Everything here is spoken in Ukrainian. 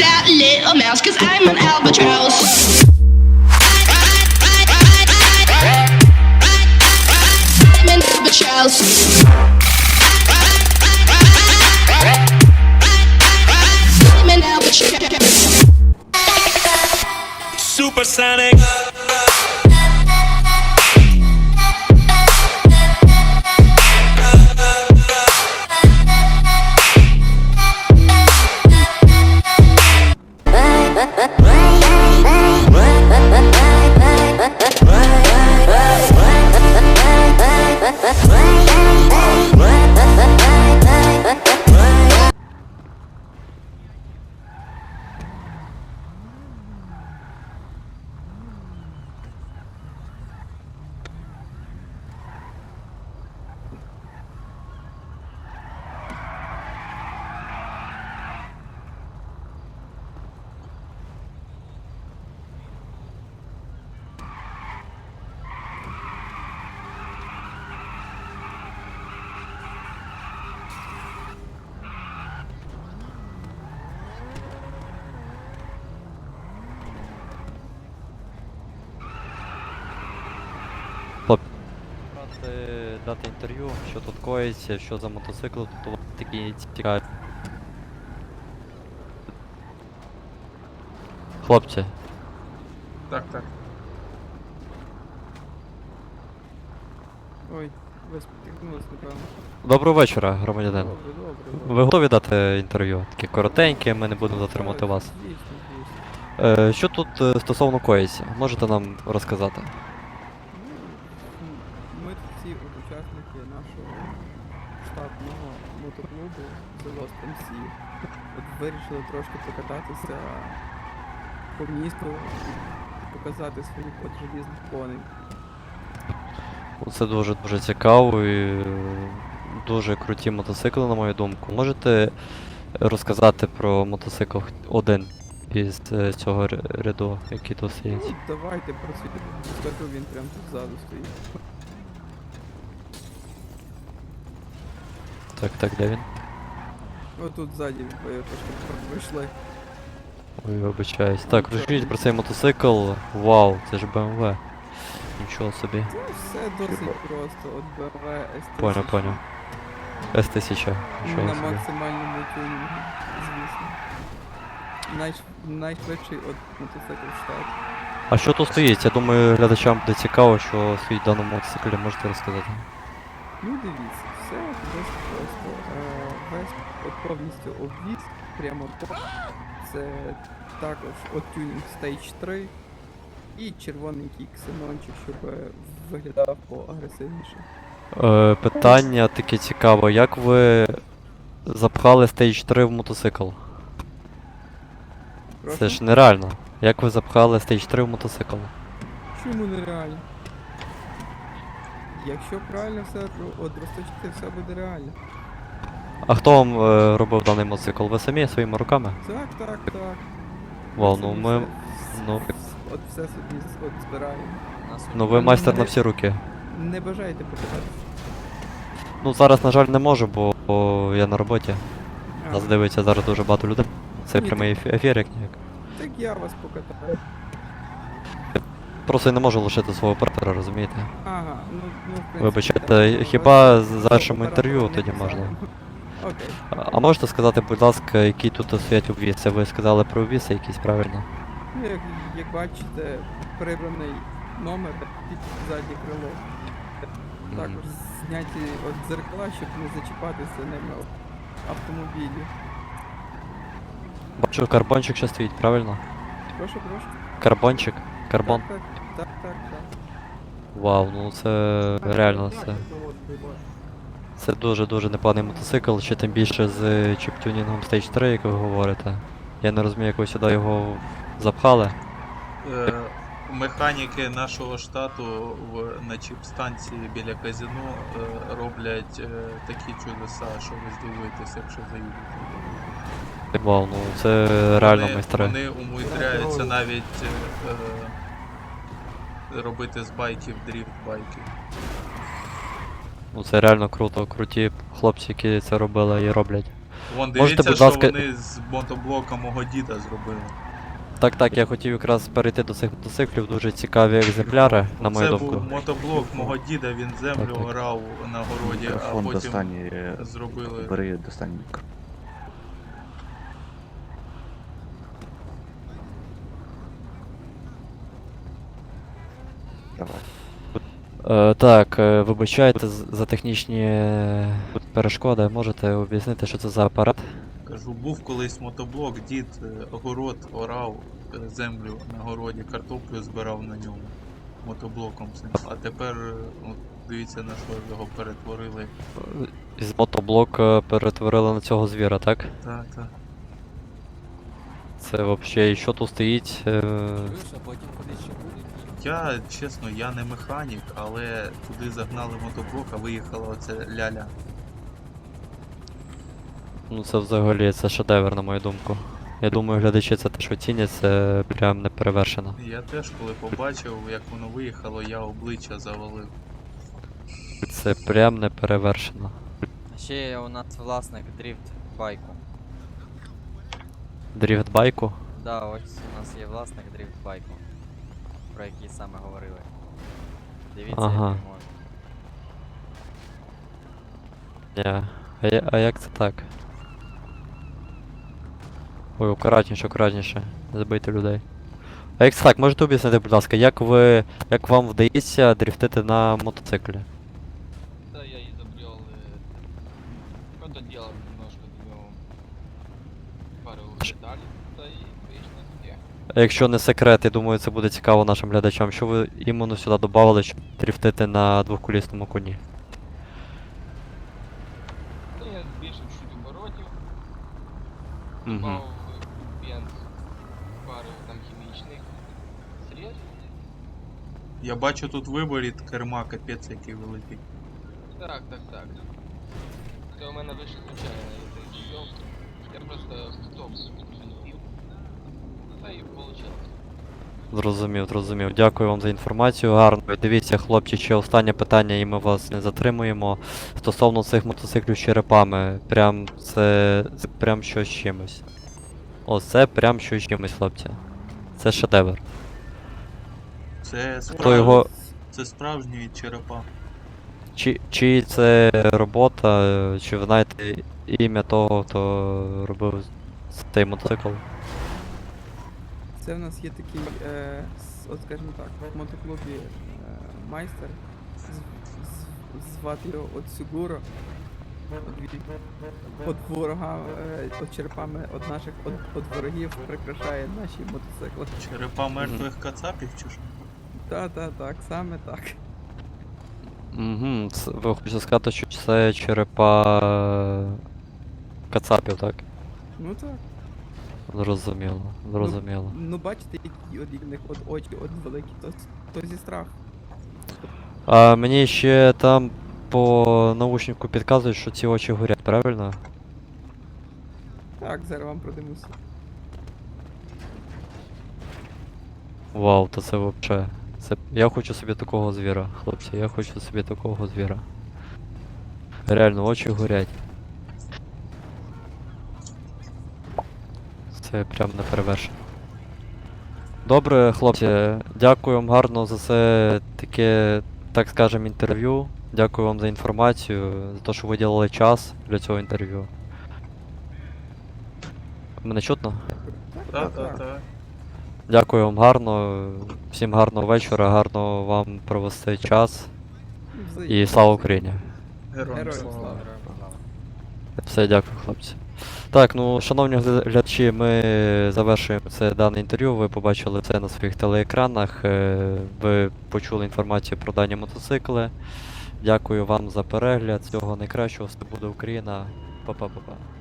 That little cause I'm an albatross. Sonic. Дати інтерв'ю, що тут коїться, що за мотоцикл тут у вас такі цікаві. Хлопці, Так, так. Ой, ви спотикнулись, напевно. доброго вечора, громадянин. Добре, добре. Ви готові дати інтерв'ю? Таке коротеньке, ми не будемо затримувати вас. Звісно, звісно. Е, що тут е, стосовно коїться? Можете нам розказати? Всі учасники нашого штатного мотоклубу The Lost MC. Вирішили трошки покататися по місту і показати своїх от желізних коней. Це дуже дуже цікаво і е, дуже круті мотоцикли, на мою думку. Можете розказати про мотоцикл один із е, цього ряду, який тут стоїть? Ну, давайте просвітимо. Скажу, він прямо тут ззаду стоїть. Так, так, де він? Отут ззаді ви трошки пройшли. Ой, вибачаюсь. Так, розкажіть про цей мотоцикл. Вау, це ж BMW. Нічого собі. Це все досить просто. От BMW S1000. Понял, понял. С1000. Нічого На собі. максимальному тюнінгу, звісно. Найш... Найшвидший от мотоцикл в штаті. А що тут стоїть? Я думаю, глядачам буде цікаво, що стоїть в даному мотоциклі, можете розказати. Ну дивіться, все досить просто. Е, весь повністю обвіз, прямо по. Це також от тюнінг Stage 3 і червоненький ксенончик, щоб виглядав поагресивніше. Е, питання таке цікаве. Як ви запхали Stage 3 в мотоцикл? Прошу? Це ж нереально. Як ви запхали Stage 3 в мотоцикл? Чому нереально? Якщо правильно все розточити, все буде реально. А хто вам е, робив даний мотоцикл? Ви самі своїми руками? Так, так, так. Вау, ну собі ми. все- Ну, От все собі з- от збираємо. ну ви майстер на всі руки. Не бажаєте покататися? Ну зараз, на жаль, не можу, бо, бо я на роботі. А, Нас дивиться зараз дуже багато людей. Це Ні, прямий ефі- ефір, як ніяк. Так я вас покатаю. Просто не можу лишити свого оператора, розумієте? Ага, ну, ну в принципі. Вибачайте, так, хіба вас з свого завершимо оператора інтерв'ю, тоді можна. Окей. А- А можете сказати, будь ласка, які тут стоять обвіси? Ви сказали про обвіси якісь, правильно? Ну, як, як бачите, прибраний номер під заднє крило. Також зняті от дзеркала, щоб не зачіпатися ними об автомобілі. Бачу, карбончик ще стоїть, правильно? Прошу, прошу. Карбончик, карбон. Так, так, так, так. так. Вау, ну це реально це. Це дуже-дуже непоганий мотоцикл, ще тим більше з чіптюнінгом Stage 3, як ви говорите. Я не розумію, як ви сюди його запхали. Е, Механіки нашого штату в, на чіп-станції біля казино е, роблять е, такі чудеса, що ви здивуєтесь, якщо заїдете. Вау, ну це реально вони, майстри. Вони умудряються навіть е, е, робити з байків дріфт байки. Ну це реально круто, круті хлопці, які це робили і роблять. Вон Можете, дивіться, будь що ласка- вони з мотоблока мого діда зробили. Так, так, я хотів якраз перейти до цих мотоциклів, дуже цікаві екземпляри, на мою Це думку. був мотоблок мого діда, він землю Так, так. орав на городі, а Мікрофон потім достань, е, зробили. бери достань мікро. Е, так, е, вибачайте з- за технічні е, перешкоди. Можете об'яснити, що це за апарат? Кажу, був колись мотоблок, дід е, город орав е, землю на городі, картоплю збирав на ньому мотоблоком цим. А тепер е, от, дивіться на що його перетворили. Із мотоблока перетворили на цього звіра, так? Так, так. Це взагалі, і що тут стоїть? Е, Я, чесно, я не механік, але туди загнали мотоблок, а виїхала оце ляля. ну це взагалі це шедевр, на мою думку. Я думаю, глядачі це теж оцінять, це прям не перевершено. Я теж, коли побачив, як воно виїхало, я обличчя завалив. Це прям не перевершено. Ще є у нас власник дріфт байку. Дріфт байку. Да, ось у нас є власник дріфт байку. Про який саме говорили. Дивіться, Ага. який може. Ні. А, я- а як це так? Ой, акуратніше, акуратніше. Не забийте людей. А як це так, можете об'яснити, будь ласка, як ви. як вам вдається дрифтити на мотоциклі? Да, я изобрел э, это дело немножко довел пару деталей, да и конечно успех. А якщо не секрет, я думаю, це буде цікаво нашим глядачам. Що ви іменно сюди додавали, щоб дрифтити на двохколісному коні? Ну, я більше чуть оборотів, Угу. добавив бенз, пару там хімічних средств. Я бачу тут виборі керма, капець який великий. Так, так, так. Це у мене вийшло случайно, я просто топ залепил. Та і получилось. Зрозумів, зрозумів. Дякую вам за інформацію. Гарно. Дивіться, хлопці, ще останнє питання, і ми вас не затримуємо. Стосовно цих мотоциклів з черепами, прям це, це прям щось з чимось. О, це прям щось з чимось, хлопці. Це шедевр. Це справ... його. це справжній черепа. Чи, чи це робота, чи ви знаєте ім'я того, хто робив цей мотоцикл? Це в нас є такий, е, от скажімо так, в мотоклубі е, майстер. з- з- Звати його. От він От ворога, е, от черепами от наших от, от ворогів прикрашає наші мотоцикли. Черепа мертвих кацапів чи що? Та, та, так, саме так. Угу, це, ви хочете сказати, що це черепа е, кацапів, так? Ну так. Зрозуміло, зрозуміло. Ну бачите, які от них от очі от великі, то, то зі страх. А мені ще там по наушнику підказують, що ці очі горять, правильно? Так, зараз вам продивлюся. Вау, то це вообще. Це... Я хочу собі такого звіра, хлопці, я хочу собі такого звіра. Реально, очі горять. Це прям не перевершено. Добре, хлопці, дякую вам гарно за це таке, так скажем, інтерв'ю. Дякую вам за інформацію, за те, що виділили час для цього інтерв'ю. Мене чутно? Так, так, так. Дякую вам гарно. Всім гарного вечора, гарно вам провести час. І слава Україні! Героям слава. Все, дякую, хлопці. Так, ну, шановні глядачі, ми завершуємо це дане інтерв'ю. Ви побачили це на своїх телеекранах. е, Ви почули інформацію про дані мотоцикли. Дякую вам за перегляд. Всього найкращого. Все буде Україна. Па-па-па-па.